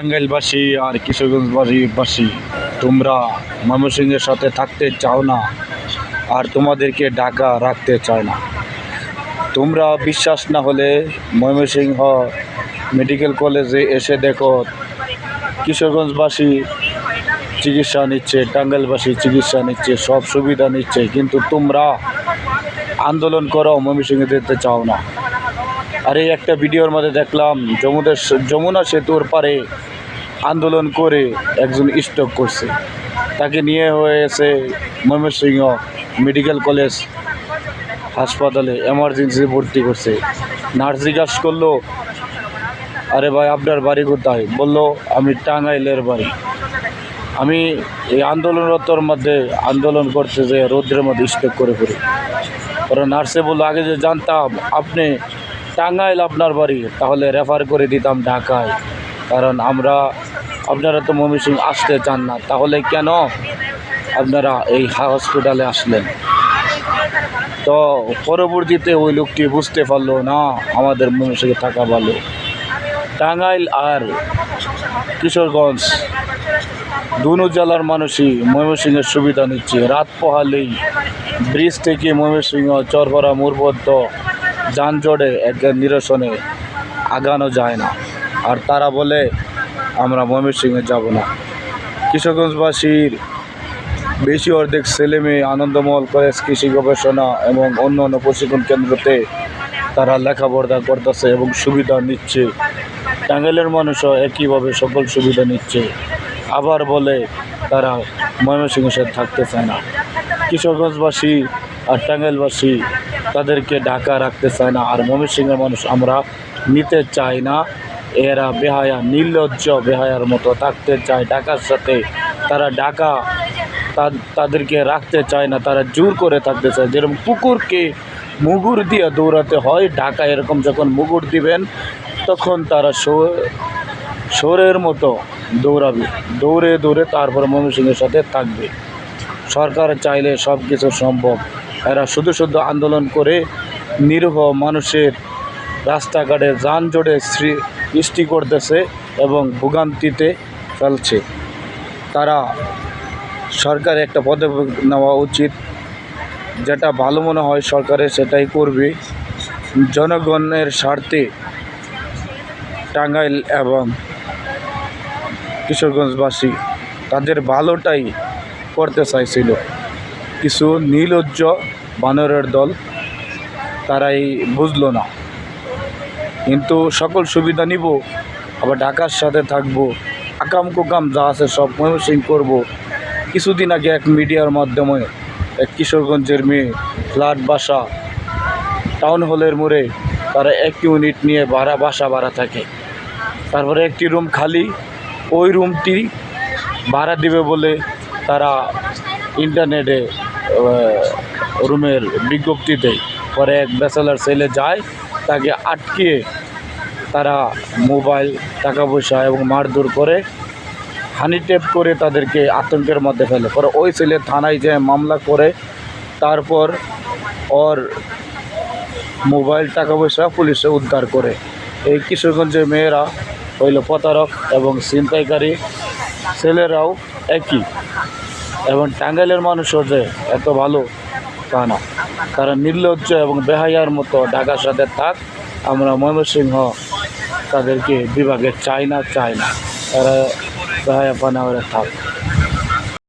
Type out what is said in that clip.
টাঙ্গাইলবাসী আর কিশোরগঞ্জবাসী তোমরা ময়মনসিংহের সাথে থাকতে চাও না আর তোমাদেরকে ঢাকা রাখতে চায় না। তোমরা বিশ্বাস না হলে ময়মনসিংহ মেডিকেল কলেজে এসে দেখো, কিশোরগঞ্জবাসী চিকিৎসা নিচ্ছে, টাঙ্গাইলবাসী চিকিৎসা নিচ্ছে, সব সুবিধা নিচ্ছে, কিন্তু তোমরা আন্দোলন করো, ময়মনসিংহে যেতে চাও না। আর এই একটা ভিডিওর মধ্যে দেখলাম যমুনা যমুনা সেতুর পারে আন্দোলন করে একজন স্ট্রোক করছে। তাকে নিয়ে হয়েছে ময়মনসিংহ মেডিকেল কলেজ হাসপাতালে এমার্জেন্সি ভর্তি করছে। নার্স জিজ্ঞাসা করল, আরে ভাই, আপনার বাড়ি কোথায়? বলল, আমি টাঙ্গাইলের বাড়ি। আমি এই আন্দোলনরতর মধ্যে আন্দোলন করতে যে রৌদ্রের মধ্যে স্ট্রোক করে পড়ি ওরা নার্সে বলল, আগে যে জানতাম আপনি টাঙ্গাইল আপনার বাড়ি, তাহলে রেফার করে দিতাম ঢাকায়। কারণ আমরা, আপনারা তো ময়মনসিং আসতে চান না, তাহলে কেন আপনারা এই হসপিটালে আসলেন? তো পরবর্তীতে ওই লোকটি বুঝতে পারল, না, আমাদের ময়মনসিংহে থাকা ভালো। টাঙ্গাইল আর কিশোরগঞ্জ, দুনো জেলার মানুষই ময়মনসিংহের সুবিধা নিচ্ছে। রাত পোহালেই ব্রিজ থেকে ময়মনসিংহ চরপড়া মোড়বদ্ধ যানজটে এক নিরসনে আগানো যায় না। আর তারা বলে, আমরা ময়মনসিংহে যাব না। কিশোরগঞ্জবাসীর বেশি অর্ধেক ছেলে মেয়ে আনন্দমহল কলেজ, কৃষি গবেষণা এবং অন্য অন্য প্রশিক্ষণ কেন্দ্রতে তারা লেখাপড়া করতেছে এবং সুবিধা নিচ্ছে। টাঙ্গাইলের মানুষও একইভাবে সকল সুবিধা নিচ্ছে। আবার বলে, তারা ময়মনসিংহের সাথে থাকতে চায় না। কিশোরগঞ্জবাসী আর টাঙ্গাইলবাসী তাদেরকে ঢাকা রাখতে চায় না। আর ময়মনসিংহের মানুষ আমরা নিতে চাই না। এরা বেহায়া, নির্লজ্জ বেহায়ার মতো থাকতে চায় ঢাকার সাথে। তারা ঢাকা তাদেরকে রাখতে চায় না। তারা জোর করে থাকতে চায়। যেরকম কুকুরকে মুগুর দিয়ে দৌড়াতে হয় ঢাকা, এরকম যখন মুগুর দিবেন, তখন তারা শোরের মতো দৌড়াবে। দৌড়ে দৌড়ে তারপর ময়মনসিংহের সাথে থাকবে। সরকার চাইলে সব কিছু সম্ভব। এরা শুধু শুধু আন্দোলন করে নিরীহ মানুষের রাস্তাঘাটে যানজটে সৃষ্টি করতেছে এবং ভোগান্তিতে ফেলছে। তারা সরকার একটা পদক্ষেপ নেওয়া উচিত। যেটা ভালো মনে হয় সরকারের সেটাই করবে। জনগণের স্বার্থে টাঙ্গাইল এবং কিশোরগঞ্জবাসী তাদের ভালোটাই করতে চাইছিল। কিছু নীলজ্জ বানরের দল তারাই বুঝলো না। কিন্তু সকল সুবিধা নিব, আবার ঢাকার সাথে থাকব, আকাম কুকাম যা আছে সব ময়মনসিং করব। কিছুদিন আগে এক মিডিয়ার মাধ্যমে এক কিশোরগঞ্জের মেয়ে ফ্ল্যাট বাসা, টাউন হলের মোড়ে তারা এক ইউনিট নিয়ে ভাড়া, বাসা ভাড়া থাকে। তারপরে একটি রুম খালি, ওই রুমটি ভাড়া দিবে বলে তারা ইন্টারনেটে রুমের বিজ্ঞপ্তি দেয় পরে এক ব্যাচেলার ছেলে যায়, তাকে আটকিয়ে তারা মোবাইল টাকা পয়সা এবং মারধর করে হানি টেপ করে তাদেরকে আতঙ্কের মধ্যে ফেলে। পরে ওই ছেলে থানায় যেয়ে মামলা করে, তারপর ওর মোবাইল টাকা পয়সা পুলিশে উদ্ধার করে। এই কিশোরগঞ্জের মেয়েরা হইল প্রতারক এবং ছিনতাইকারী। ছেলেরাও একই। এবং টাঙ্গাইলের মানুষও যে এত ভালো তা না। তারা নির্লজ্জ এবং বেহাইয়ার মতো ঢাকা সাথে থাক, আমরা ময়মনসিংহ তাদেরকে বিভাগে চাই না চাই না। তারা বেহায়া পানা থাক।